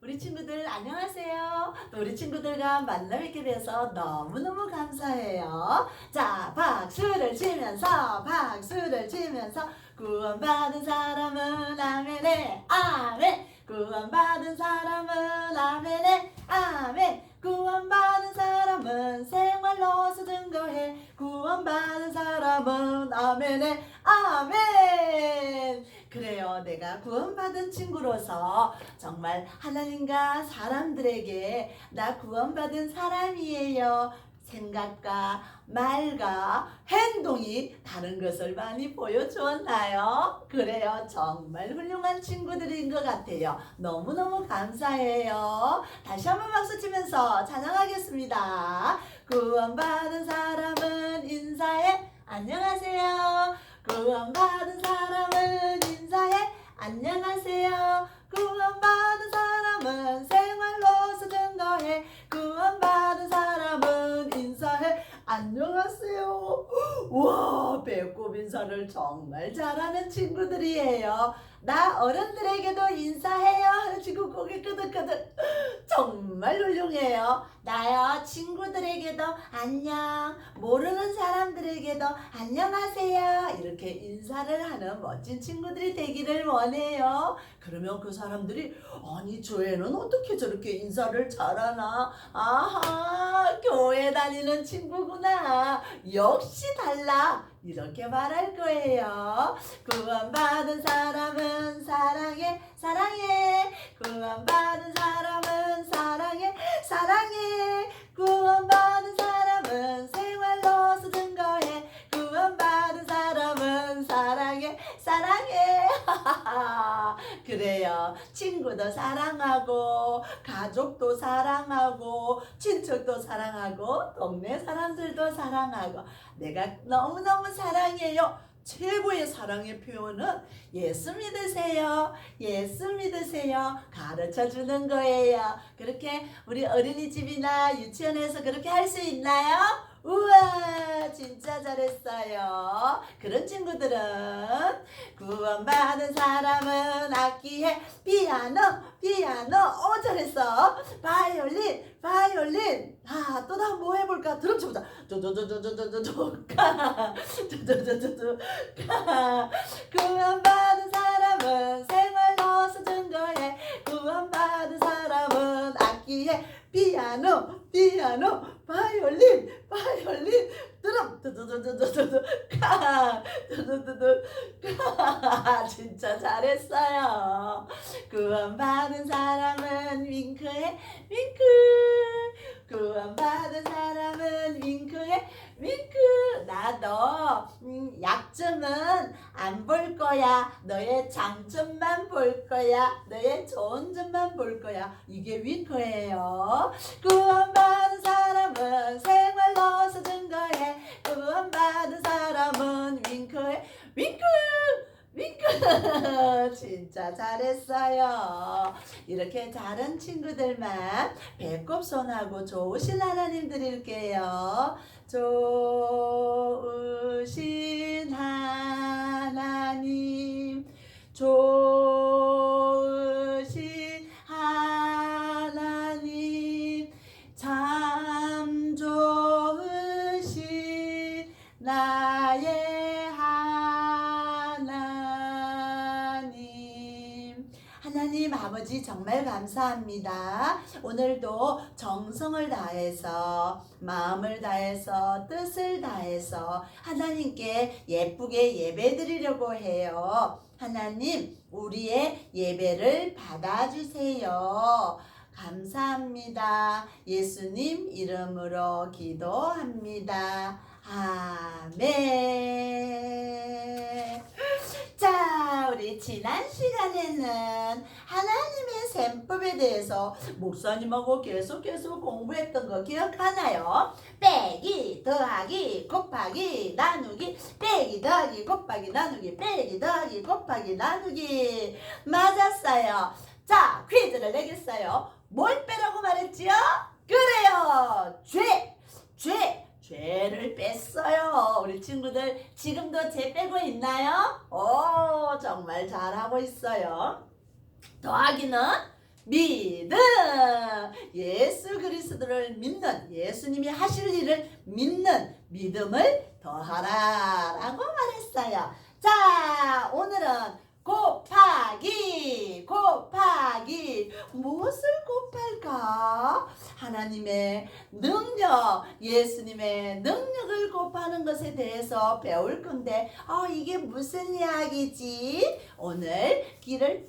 우리 친구들 안녕하세요. 또 우리 친구들과 만나 뵙게 돼서 너무너무 감사해요. 자, 박수를 치면서 박수를 치면서 구원받은 사람은 아멘에 아멘 구원받은 사람은 아멘에 아멘 구원받은 사람은 생활로서 증거해 구원받은 사람은 아멘에 아멘 그래요 내가 구원받은 친구로서 정말 하나님과 사람들에게 나 구원받은 사람이에요 생각과 말과 행동이 다른 것을 많이 보여주었나요? 그래요. 정말 훌륭한 친구들인 것 같아요. 너무너무 감사해요. 다시 한번 박수 치면서 찬양하겠습니다. 구원받은 사람은 인사해. 안녕하세요. 구원받은 사람은 인사해. 안녕하세요. 구원받은 사람은 생활로서 증거해. 구원받은 사람은 인사해. 안녕하세요. 와, 배꼽 인사를 정말 잘하는 친구들이에요. 나 어른들에게도 인사해요 친구 고개 끄덕끄덕. 정말 훌륭해요. 나요 친구들에게도 안녕, 모르는 사람들에게도 안녕하세요 이렇게 인사를 하는 멋진 친구들이 되기를 원해요. 그러면 그 사람들이 아니 저 애는 어떻게 저렇게 인사를 잘하나? 아하 교회 다니는 친구구나. 역시 달라. 이렇게 말할 거예요. 구원받은 사람은 사랑해, 사랑해. 구원받은 사람은 사랑해, 사랑해. 구원받은 사람은 생활로서 증거해. 구원받은 사람은 사랑해, 사랑해. 그래요. 친구도 사랑하고, 가족도 사랑하고, 친척도 사랑하고, 동네 사람들도 사랑하고, 내가 너무너무 사랑해요. 최고의 사랑의 표현은 예수 믿으세요. 예수 믿으세요. 가르쳐 주는 거예요. 그렇게 우리 어린이집이나 유치원에서 그렇게 할 수 있나요? 우와, 진짜 잘했어요. 그런 친구들은 구원받은 사람은 악기에 피아노, 피아노. 오, 잘했어. 바이올린, 바이올린. 아, 또 다음 뭐 해볼까? 드럼 쳐보자. 구원받은 사람은 생활로서 증거해. 구원받은 사람은 악기에 피아노, 피아노, 바이올린, 바이올린, 드럼, 두두두두두두, 까, 두두두두, 까. 진짜 잘했어요. 구원받은 사람은 윙크해, 윙크. 구원받은 사람은 윙크해, 윙크. 나도 음, 약점은 안 볼 거야. 너의 장점만 볼 거야. 너의 좋은 점만 볼 거야. 이게 윙크예요. 구원받은 사람은 생활 로서 증거해. 구원받은 사람은 윙크해. 윙크! 윙크! 진짜 잘했어요. 이렇게 잘한 친구들만 배꼽 손하고 좋으신 하나님 드릴게요. 좋으신 하나님, 좋 정말 감사합니다. 오늘도 정성을 다해서 마음을 다해서 뜻을 다해서 하나님께 예쁘게 예배 드리려고 해요. 하나님 우리의 예배를 받아주세요. 감사합니다. 예수님 이름으로 기도합니다. 아멘. 자, 우리 지난 시간에는 하나님의 셈법에 대해서 목사님하고 계속 계속 공부했던 거 기억하나요? 빼기, 더하기, 곱하기, 나누기, 빼기, 더하기, 곱하기, 나누기, 빼기, 더하기, 곱하기, 나누기. 맞았어요. 자, 퀴즈를 내겠어요. 뭘 빼라고 말했지요? 그래요. 죄, 죄. 죄를 뺐어요. 우리 친구들 지금도 죄 빼고 있나요? 오, 정말 잘하고 있어요. 더하기는 믿음 예수 그리스도를 믿는 예수님이 하실 일을 믿는 믿음을 더하라라고 말했어요. 자 오늘은 곱하기 곱하기 무엇을 곱할까? 하나님의 능력 예수님의 능력을 곱하는 것에 대해서 배울 건데 어, 이게 무슨 이야기지? 오늘 귀를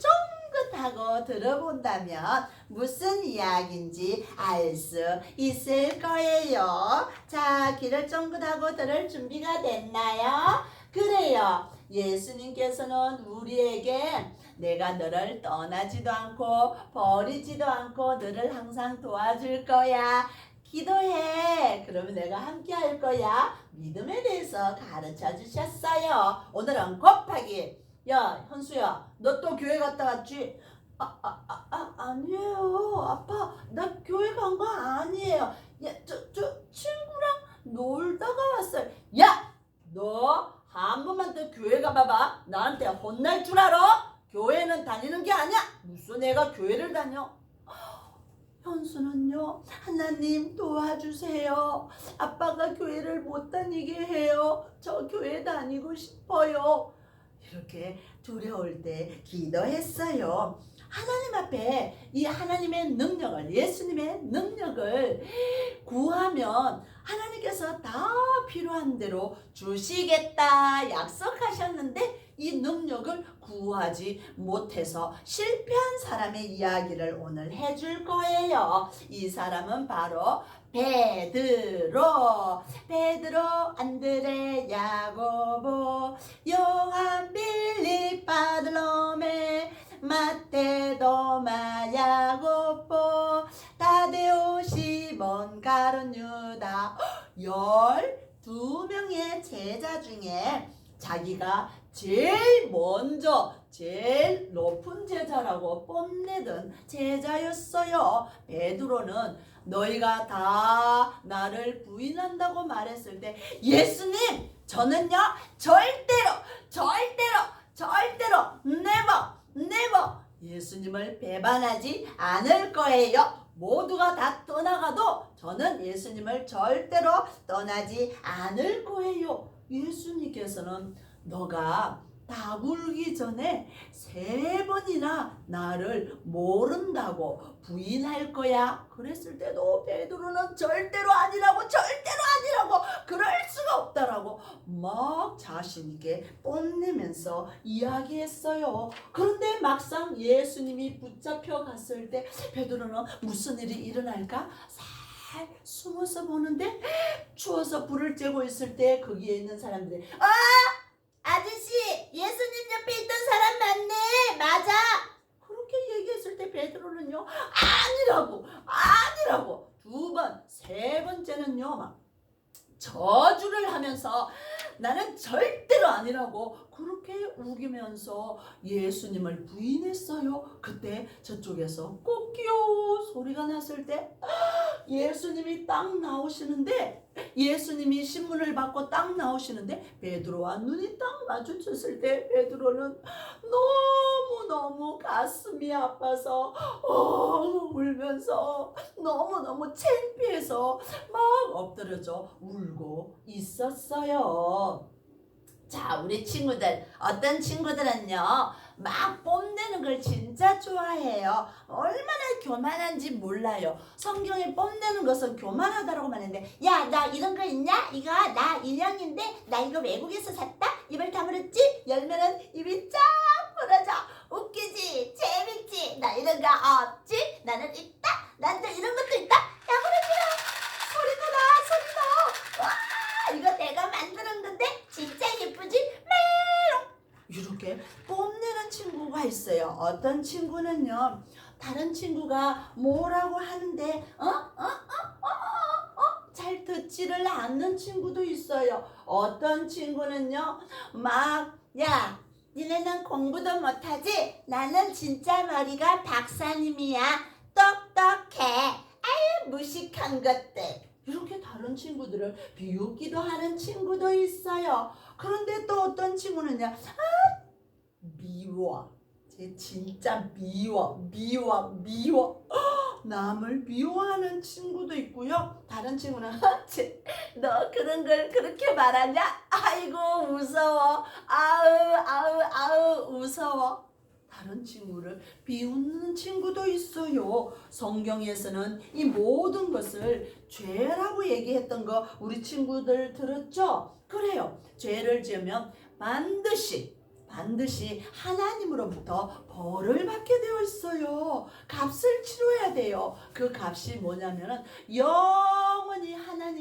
쫑긋하고 들어본다면 무슨 이야기인지 알 수 있을 거예요. 자, 귀를 쫑긋하고 들을 준비가 됐나요? 그래요. 예수님께서는 우리에게 내가 너를 떠나지도 않고 버리지도 않고 너를 항상 도와줄 거야. 기도해. 그러면 내가 함께 할 거야. 믿음에 대해서 가르쳐 주셨어요. 오늘은 곱하기. 야, 현수야, 너 또 교회 갔다 왔지? 아, 아, 아, 아, 아니에요. 아빠, 나 교회 간 거 아니에요. 야, 저, 저 친구랑 놀다가 왔어요. 야, 너 한 번만 더 교회 가봐봐. 나한테 혼날 줄 알아? 교회는 다니는 게 아니야. 무슨 애가 교회를 다녀? 현수는요, 하나님 도와주세요. 아빠가 교회를 못 다니게 해요. 저 교회 다니고 싶어요. 이렇게 두려울 때 기도했어요. 하나님 앞에 이 하나님의 능력을, 예수님의 능력을 구하면 하나님께서 다 필요한 대로 주시겠다 약속하셨는데 이 능력을 구하지 못해서 실패한 사람의 이야기를 오늘 해줄 거예요. 이 사람은 바로 베드로, 베드로, 안드레, 야고보, 요한, 빌립, 바들로메, 마테, 도마, 야고보, 다데오, 시몬, 가론, 유다 열두 명의 제자 중에 자기가 제일 먼저 제일 높은 제자라고 뽐내던 제자였어요. 베드로는 너희가 다 나를 부인한다고 말했을 때 예수님 저는요 절대로 절대로 절대로 never never 예수님을 배반하지 않을 거예요. 모두가 다 떠나가도 저는 예수님을 절대로 떠나지 않을 거예요. 예수님께서는 너가 다 굴기 전에 세 번이나 나를 모른다고 부인할 거야. 그랬을 때도 베드로는 절대로 아니라고 절대로 아니라고 그럴 수가 없다라고 막 자신 있게 뽐내면서 이야기했어요. 그런데 막상 예수님이 붙잡혀 갔을 때 베드로는 무슨 일이 일어날까? 살 숨어서 보는데 추워서 불을 쬐고 있을 때 거기에 있는 사람들이 아 아저씨 예수님 옆에 있던 사람 맞네. 맞아. 그렇게 얘기했을 때 베드로는요 아니라고 아니라고 두 번 세 번째는요 막 저주를 하면서 나는 절대로 아니라고 그렇게 우기면서 예수님을 부인했어요. 그때 저쪽에서 꼬끼요 소리가 났을 때 예수님이 딱 나오시는데 예수님이 신문을 받고 딱 나오시는데 베드로와 눈이 딱 마주쳤을 때 베드로는 너무 너무 가슴이 아파서 어, 울면서 너무 너무 창피해서 막 엎드려져 울고 있었어요. 자, 우리 친구들, 어떤 친구들은요, 막 뽐내는 걸 진짜 좋아해요. 얼마나 교만한지 몰라요. 성경에 뽐내는 것은 교만하다라고 말했는데, 야, 나 이런 거 있냐? 이거 나 인형인데, 나 이거 외국에서 샀다? 입을 다물었지? 열면은 입이 쫙 벌어져. 웃기지? 재밌지? 나 이런 거 없지? 나는 있다? 난또 이런 것도 있다? 야, 그러지라! 소리도 나, 소리 나! 와, 이거 내가 만드는 건데, 진짜 예쁘지? 메롱! 이렇게 뽐내는 친구가 있어요. 어떤 친구는요, 다른 친구가 뭐라고 하는데, 어? 어? 어? 어? 어? 잘 듣지를 않는 친구도 있어요. 어떤 친구는요, 막, 야, 니네는 공부도 못하지? 나는 진짜 머리가 박사님이야. 똑똑해. 아유, 무식한 것들. 이렇게 다른 친구들을 비웃기도 하는 친구도 있어요. 그런데 또 어떤 친구는요, 아, 미워. 쟤 진짜 미워, 미워, 미워. 남을 미워하는 친구도 있고요. 다른 친구는 쟤, 너 그런 걸 그렇게 말하냐? 아이고 무서워. 아우 아우 아우 무서워. 다른 친구를 비웃는 친구도 있어요. 성경에서는 이 모든 것을 죄라고 얘기했던 거 우리 친구들 들었죠? 그래요. 죄를 지으면 반드시 반드시 하나님으로부터 벌을 받게 되어 있어요. 값을 치러야 돼요. 그 값이 뭐냐면은 영원히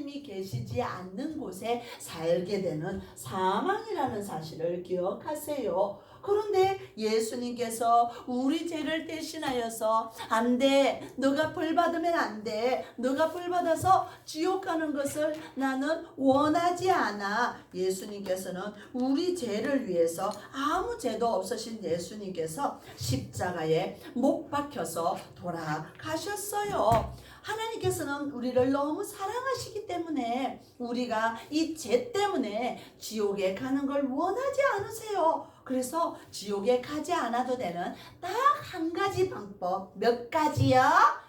하나님이 계시지 않는 곳에 살게 되는 사망이라는 사실을 기억하세요. 그런데 예수님께서 우리 죄를 대신하여서 안 돼. 너가 벌 받으면 안 돼. 너가 벌 받아서 지옥 가는 것을 나는 원하지 않아. 예수님께서는 우리 죄를 위해서 아무 죄도 없으신 예수님께서 십자가에 못 박혀서 돌아가셨어요. 하나님께서는 우리를 너무 사랑하시기 때문에 우리가 이 죄 때문에 지옥에 가는 걸 원하지 않으세요. 그래서 지옥에 가지 않아도 되는 딱 한 가지 방법. 몇 가지요?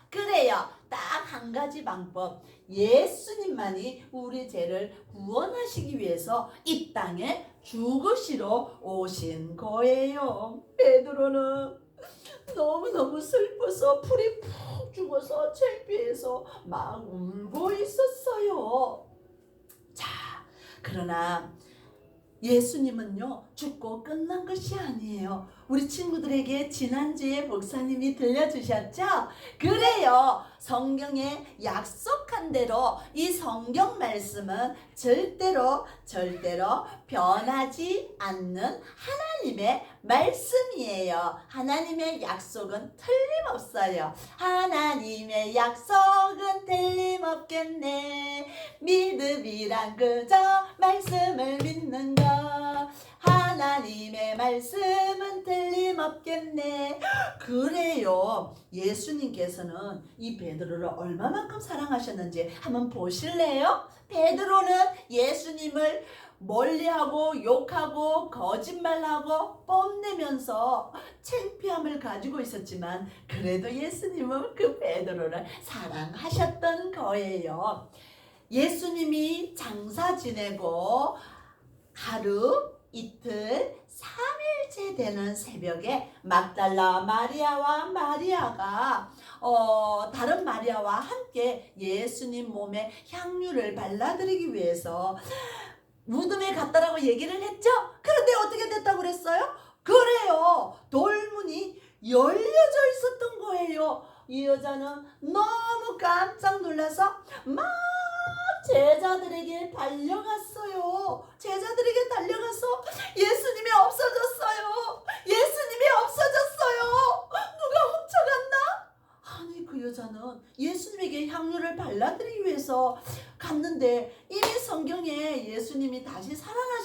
그래요. 딱 한 가지 방법. 예수님만이 우리 죄를 구원하시기 위해서 이 땅에 죽으시러 오신 거예요. 베드로는 너무너무 슬퍼서 풀이 푹 죽어서 창피해서 막 울고 있었어요. 자, 그러나 예수님은요, 죽고 끝난 것이 아니에요. 우리 친구들에게 지난주에 목사님이 들려주셨죠? 그래요. 성경에 약속한 대로 이 성경 말씀은 절대로, 절대로 변하지 않는 하나님의 말씀이에요. 하나님의 약속은 틀림없어요. 하나님의 약속은 틀림없겠네. 믿음이란 그저 말씀을 믿는 것. 하나님의 말씀은 틀림없겠네. 그래요. 예수님께서는 이 베드로를 얼마만큼 사랑하셨는지 한번 보실래요? 베드로는 예수님을 멀리하고 욕하고 거짓말하고 뽐내면서 창피함을 가지고 있었지만 그래도 예수님은 그 베드로를 사랑하셨던 거예요. 예수님이 장사 지내고 하루 이틀 3 셋째 되는 새벽에 막달라 마리아와 마리아가 어, 다른 마리아와 함께 예수님 몸에 향유를 발라드리기 위해서 무덤에 갔다라고 얘기를 했죠? 그런데 어떻게 됐다고 그랬어요? 그래요. 돌문이 열려져 있었던 거예요. 이 여자는 너무 깜짝 놀라서 막 제자들에게 달려갔어요.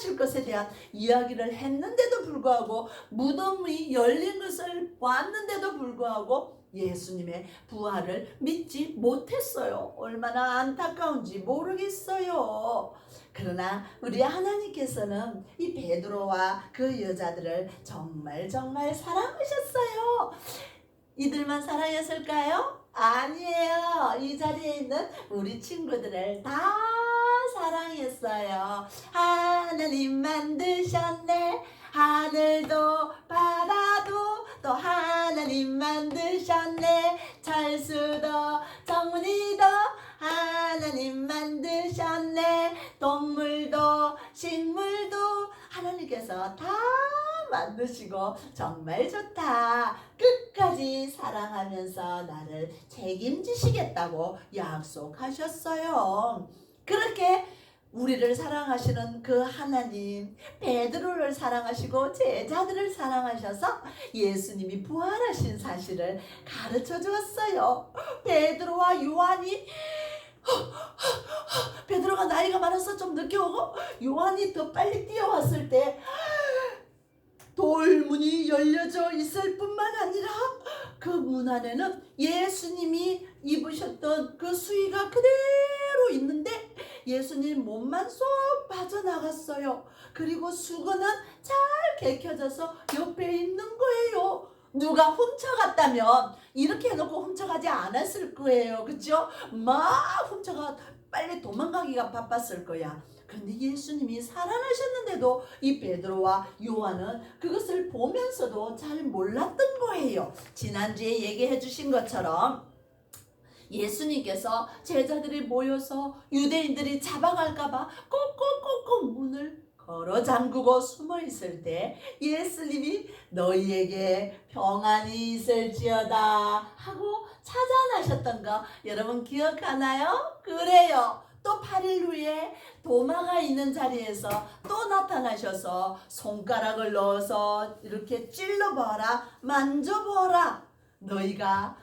살아나실 것에 대한 이야기를 했는데도 불구하고 무덤이 열린 것을 봤는데도 불구하고 예수님의 부활을 믿지 못했어요. 얼마나 안타까운지 모르겠어요. 그러나 우리 하나님께서는 이 베드로와 그 여자들을 정말 정말 사랑하셨어요. 이들만 사랑했을까요? 아니에요. 이 자리에 있는 우리 친구들을 다 사랑했어요. 하나님 만드셨네. 하늘도 바다도 또 하나님 만드셨네. 철수도 정문이도 하나님 만드셨네. 동물도 식물도 하나님께서 다 만드시고 정말 좋다. 끝까지 사랑하면서 나를 책임지시겠다고 약속하셨어요. 그렇게 우리를 사랑하시는 그 하나님, 베드로를 사랑하시고 제자들을 사랑하셔서 예수님이 부활하신 사실을 가르쳐 주었어요. 베드로와 요한이 베드로가 나이가 많아서 좀 늦게 오고 요한이 더 빨리 뛰어왔을 때 돌문이 열려져 있을 뿐만 아니라 그 문 안에는 예수님이 입으셨던 그 수의가 그대로 있는데 예수님 몸만 쏙 빠져나갔어요. 그리고 수건은 잘 개켜져서 옆에 있는 거예요. 누가 훔쳐갔다면 이렇게 해놓고 훔쳐가지 않았을 거예요. 그죠? 막 훔쳐가 빨리 도망가기가 바빴을 거야. 그런데 예수님이 살아나셨는데도 이 베드로와 요한은 그것을 보면서도 잘 몰랐던 거예요. 지난주에 얘기해 주신 것처럼 예수님께서 제자들이 모여서 유대인들이 잡아갈까봐 꼭꼭꼭꼭 문을 걸어 잠그고 숨어 있을 때 예수님이 너희에게 평안이 있을지어다 하고 찾아나셨던 거 여러분 기억하나요? 그래요. 또 8일 후에 도마가 있는 자리에서 또 나타나셔서 손가락을 넣어서 이렇게 찔러봐라 만져봐라 너희가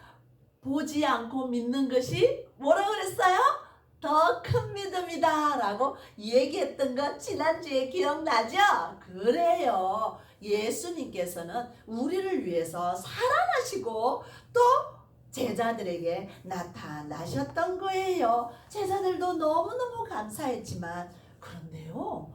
보지 않고 믿는 것이 뭐라 그랬어요? 더 큰 믿음이다 라고 얘기했던 거 지난주에 기억나죠? 그래요. 예수님께서는 우리를 위해서 살아나시고 또 제자들에게 나타나셨던 거예요. 제자들도 너무너무 감사했지만 그런데요.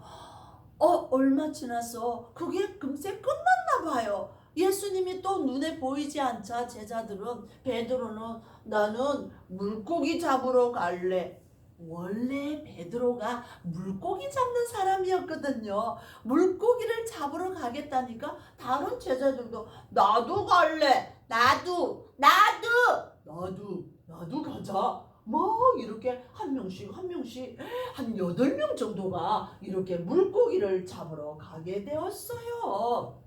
어, 얼마 지나서 그게 금세 끝났나 봐요. 예수님이 또 눈에 보이지 않자 제자들은 베드로는 나는 물고기 잡으러 갈래. 원래 베드로가 물고기 잡는 사람이었거든요. 물고기를 잡으러 가겠다니까 다른 제자들도 나도 갈래. 나도 나도 나도 나도 가자. 막 이렇게 한 명씩 한 명씩 한 여덟 명 정도가 이렇게 물고기를 잡으러 가게 되었어요.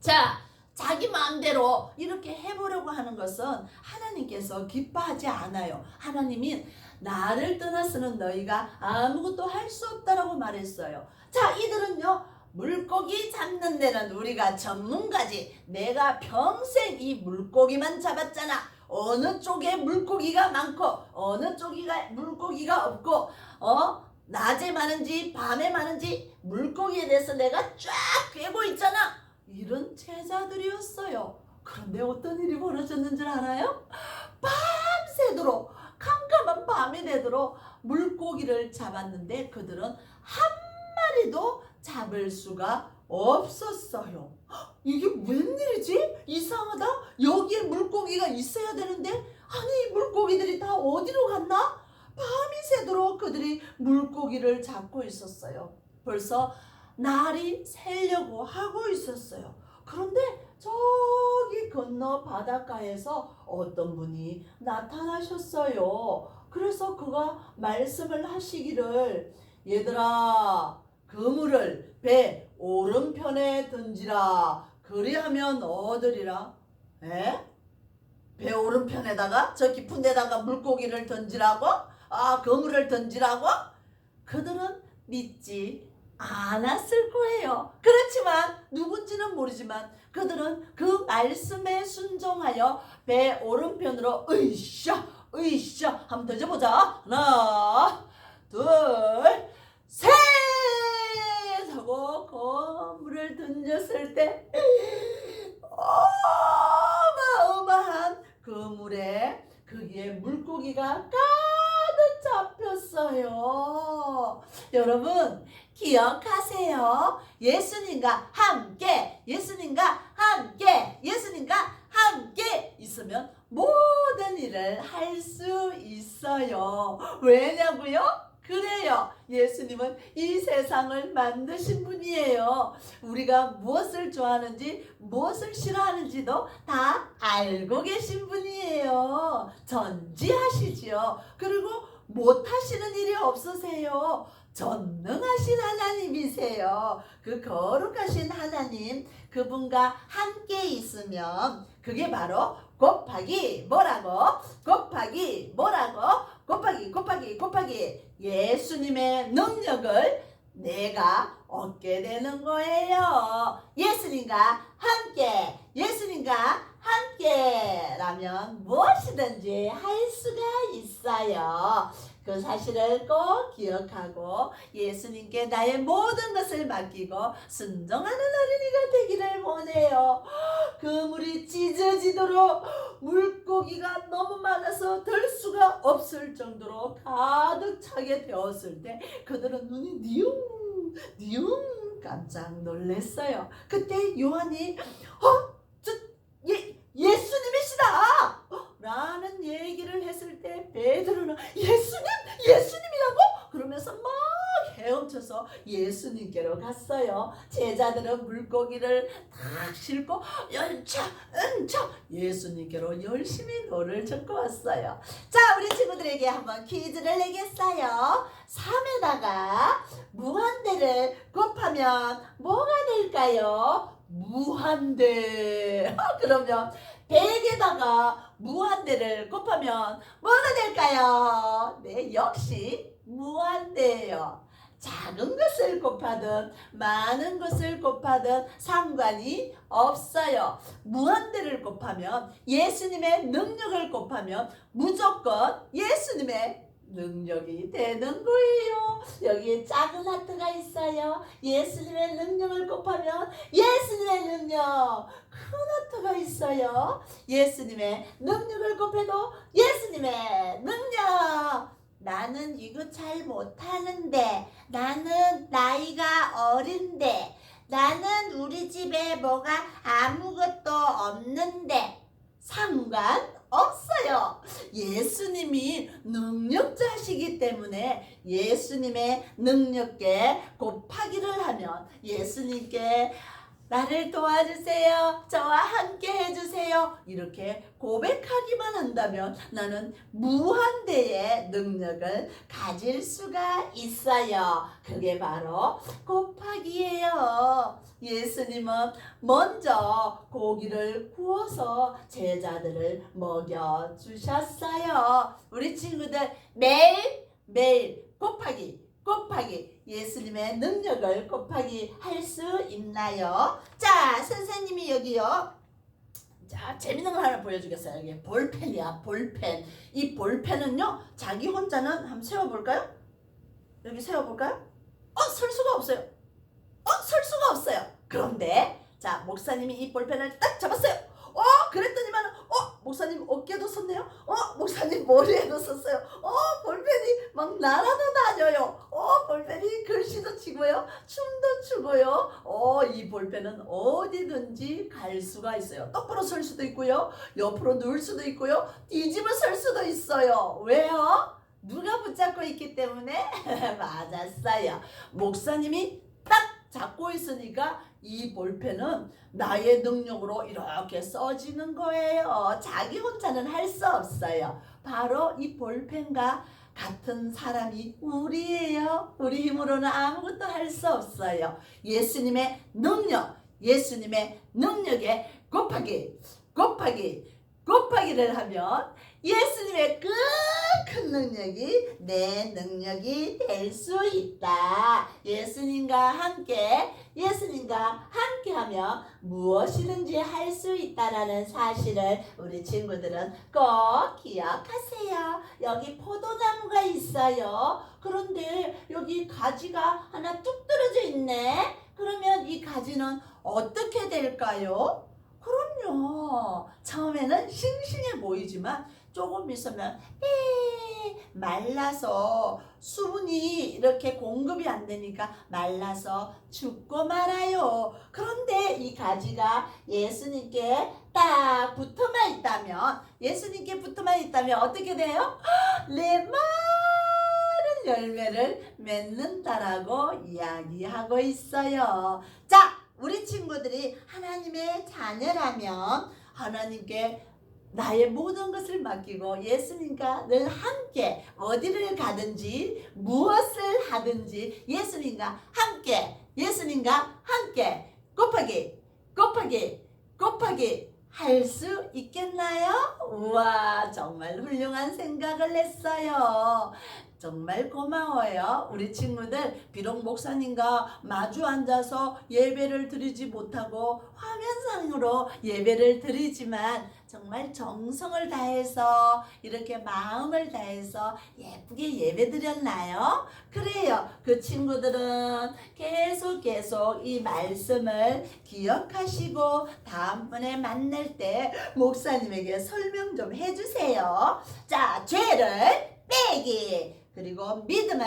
자, 자기 마음대로 이렇게 해보려고 하는 것은 하나님께서 기뻐하지 않아요. 하나님이 나를 떠나서는 너희가 아무것도 할 수 없다라고 말했어요. 자, 이들은요. 물고기 잡는 데는 우리가 전문가지. 내가 평생 이 물고기만 잡았잖아. 어느 쪽에 물고기가 많고 어느 쪽이가 물고기가 없고 어 낮에 많은지 밤에 많은지 물고기에 대해서 내가 쫙 꿰고 있잖아. 이런 제자들이었어요. 그런데 어떤 일이 벌어졌는 줄 알아요? 밤새도록 캄캄한 밤이 되도록 물고기를 잡았는데 그들은 한 마리도 잡을 수가 없었어요. 헉, 이게 웬일이지? 이상하다. 여기에 물고기가 있어야 되는데 아니 이 물고기들이 다 어디로 갔나? 밤이 새도록 그들이 물고기를 잡고 있었어요. 벌써 날이 새려고 하고 있었어요. 그런데 저기 건너 바닷가에서 어떤 분이 나타나셨어요. 그래서 그가 말씀을 하시기를 얘들아 그물을 배 오른편에 던지라 그리하면 얻으리라 에? 배 오른편에다가 저 깊은 데다가 물고기를 던지라고? 아 그물을 던지라고? 그들은 믿지 않았을 거예요. 그렇지만 누군지는 모르지만 그들은 그 말씀에 순종하여 배 오른편으로 으쌰 으쌰 한번 던져보자. 하나 둘셋 하고 거물을 던졌을 때 어마어마한 그 물에 거기에 물고기가 가득 잡혔어요. 여러분 기억하세요. 예수님과 함께, 예수님과 함께, 예수님과 함께 있으면 모든 일을 할 수 있어요. 왜냐고요? 그래요. 예수님은 이 세상을 만드신 분이에요. 우리가 무엇을 좋아하는지, 무엇을 싫어하는지도 다 알고 계신 분이에요. 전지하시지요. 그리고 못하시는 일이 없으세요. 전능하신 하나님이세요. 그 거룩하신 하나님, 그분과 함께 있으면 그게 바로 곱하기 뭐라고? 곱하기 뭐라고? 곱하기 곱하기 곱하기 예수님의 능력을 내가 얻게 되는 거예요. 예수님과 함께, 예수님과 함께라면 무엇이든지 할 수가 있어요. 그 사실을 꼭 기억하고 예수님께 나의 모든 것을 맡기고 순종하는 어린이가 되기를 원해요. 그물이 찢어지도록 물고기가 너무 많아서 들 수가 없을 정도로 가득 차게 되었을 때 그들은 눈이 니웅 니웅 깜짝 놀랐어요. 그때 요한이 어? 베드로는 예수님 예수님이라고 그러면서 막 헤엄쳐서 예수님께로 갔어요. 제자들은 물고기를 탁 싣고 열차 은차 예수님께로 열심히 노를 젓고 왔어요. 자 우리 친구들에게 한번 퀴즈를 내겠어요. 3에다가 무한대를 곱하면 뭐가 될까요? 무한대. 그러면 100에다가 무한대를 곱하면 뭐가 될까요? 네, 역시 무한대예요. 작은 것을 곱하든 많은 것을 곱하든 상관이 없어요. 무한대를 곱하면 예수님의 능력을 곱하면 무조건 예수님의 능력이 되는 거예요. 여기에 작은 하트가 있어요. 예수님의 능력을 곱하면 예수님의 능력. 큰 하트가 있어요. 예수님의 능력을 곱해도 예수님의 능력. 나는 이거 잘 못하는데, 나는 나이가 어린데, 나는 우리 집에 뭐가 아무것도 없는데, 상관 없어요. 예수님이 능력자시기 때문에 예수님의 능력에 곱하기를 하면 예수님께 나를 도와주세요. 저와 함께 해주세요. 이렇게 고백하기만 한다면 나는 무한대의 능력을 가질 수가 있어요. 그게 바로 곱하기예요. 예수님은 먼저 고기를 구워서 제자들을 먹여 주셨어요. 우리 친구들 매일 매일 곱하기 곱하기 예수님의 능력을 곱하기 할 수 있나요? 자, 선생님이 여기요. 자, 재밌는 걸 하나 보여주겠어요. 여기 볼펜이야, 볼펜. 이 볼펜은요, 자기 혼자는 한번 세워볼까요? 여기 세워볼까요? 어, 설 수가 없어요. 어, 설 수가 없어요. 그런데, 자, 목사님이 이 볼펜을 딱 잡았어요. 어, 그랬더니만, 어, 목사님 어깨도 썼네요. 어, 목사님 머리에도 썼어요. 어, 볼펜이 막 날아도 다녀요. 어, 볼펜이 글씨도 치고요. 춤도 추고요. 어, 이 볼펜은 어디든지 갈 수가 있어요. 똑바로 설 수도 있고요. 옆으로 누울 수도 있고요. 뒤집어 설 수도 있어요. 왜요? 누가 붙잡고 있기 때문에 맞았어요. 목사님이 딱 잡고 있으니까 이 볼펜은 나의 능력으로 이렇게 써지는 거예요. 자기 혼자는 할 수 없어요. 바로 이 볼펜과 같은 사람이 우리예요. 우리 힘으로는 아무것도 할 수 없어요. 예수님의 능력, 예수님의 능력에 곱하기, 곱하기, 곱하기를 하면 예수님의 그큰 능력이 내 능력이 될 수 있다. 예수님과 함께, 예수님과 함께하면 무엇이든지 할 수 있다라는 사실을 우리 친구들은 꼭 기억하세요. 여기 포도나무가 있어요. 그런데 여기 가지가 하나 뚝 떨어져 있네. 그러면 이 가지는 어떻게 될까요? 그럼요. 처음에는 싱싱해 보이지만 조금 있으면 에 말라서 수분이 이렇게 공급이 안 되니까 말라서 죽고 말아요. 그런데 이 가지가 예수님께 딱 붙어만 있다면 예수님께 붙어만 있다면 어떻게 돼요? 내 많은 열매를 맺는다라고 이야기하고 있어요. 자, 우리 친구들이 하나님의 자녀라면 하나님께 나의 모든 것을 맡기고 예수님과 늘 함께 어디를 가든지 무엇을 하든지 예수님과 함께 예수님과 함께 곱하기 곱하기 곱하기 할 수 있겠나요? 우와 정말 훌륭한 생각을 했어요. 정말 고마워요. 우리 친구들 비록 목사님과 마주 앉아서 예배를 드리지 못하고 화면상으로 예배를 드리지만 정말 정성을 다해서 이렇게 마음을 다해서 예쁘게 예배 드렸나요? 그래요. 그 친구들은 계속 계속 이 말씀을 기억하시고 다음번에 만날 때 목사님에게 설명 좀 해주세요. 자, 죄를 빼기 그리고 믿음을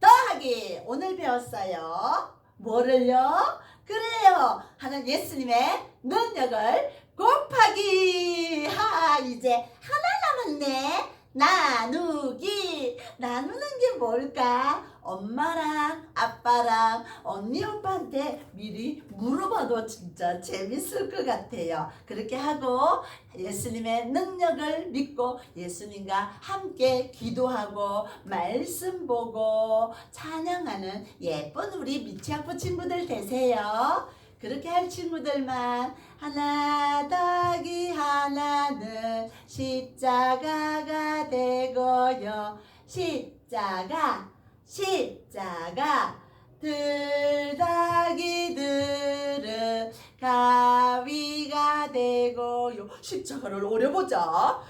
더하기 오늘 배웠어요. 뭐를요? 그래요. 하는 예수님의 능력을 곱하기 하 이제 하나 남았네. 나누기 나누는 게 뭘까? 엄마랑 아빠랑 언니 오빠한테 미리 물어봐도 진짜 재밌을 것 같아요. 그렇게 하고 예수님의 능력을 믿고 예수님과 함께 기도하고 말씀 보고 찬양하는 예쁜 우리 미치학부 친구들 되세요. 그렇게 할 친구들만 하나 더하기 하나는 십자가가 되고요. 십자가 십자가 들 더하기 들은 가위가 되고요. 십자가를 오려보자.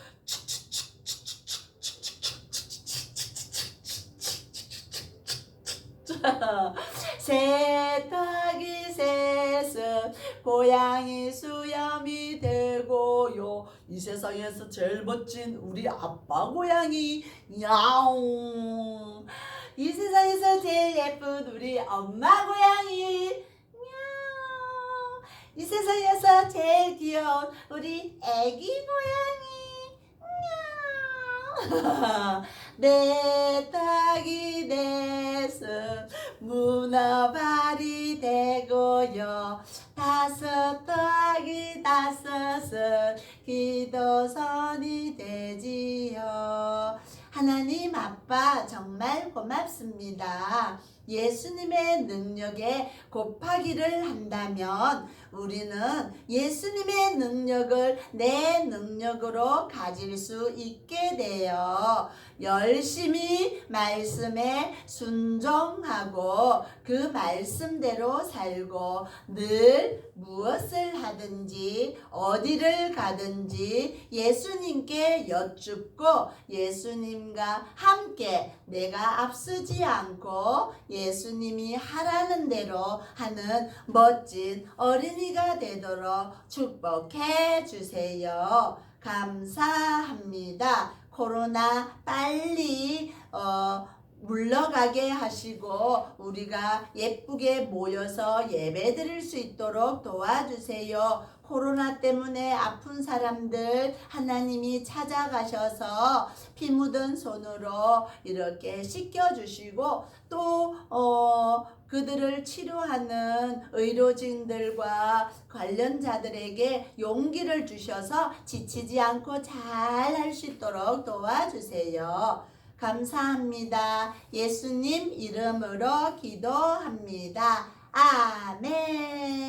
셋 더하기 셋은 고양이 수염이 되고요. 이 세상에서 제일 멋진 우리 아빠 고양이 야옹. 이 세상에서 제일 예쁜 우리 엄마 고양이 야옹. 이 세상에서 제일 귀여운 우리 애기 고양이 야옹. 넷 더하기 넷은 문어발이 되고요. 다섯 더하기 다섯은 기도선이 되지요. 하나님 아빠 정말 고맙습니다. 예수님의 능력에 곱하기를 한다면 우리는 예수님의 능력을 내 능력으로 가질 수 있게 돼요. 열심히 말씀에 순종하고 그 말씀대로 살고 늘 무엇을 하든지 어디를 가든지 예수님께 여쭙고 예수님과 함께 내가 앞서지 않고 예수님이 하라는 대로 하는 멋진 어린이 가 되도록 축복해 주세요. 감사합니다. 코로나 빨리 어, 물러가게 하시고 우리가 예쁘게 모여서 예배 드릴 수 있도록 도와주세요. 코로나 때문에 아픈 사람들 하나님이 찾아가셔서 피 묻은 손으로 이렇게 씻겨주시고 또 어, 그들을 치료하는 의료진들과 관련자들에게 용기를 주셔서 지치지 않고 잘 할 수 있도록 도와주세요. 감사합니다. 예수님 이름으로 기도합니다. 아멘.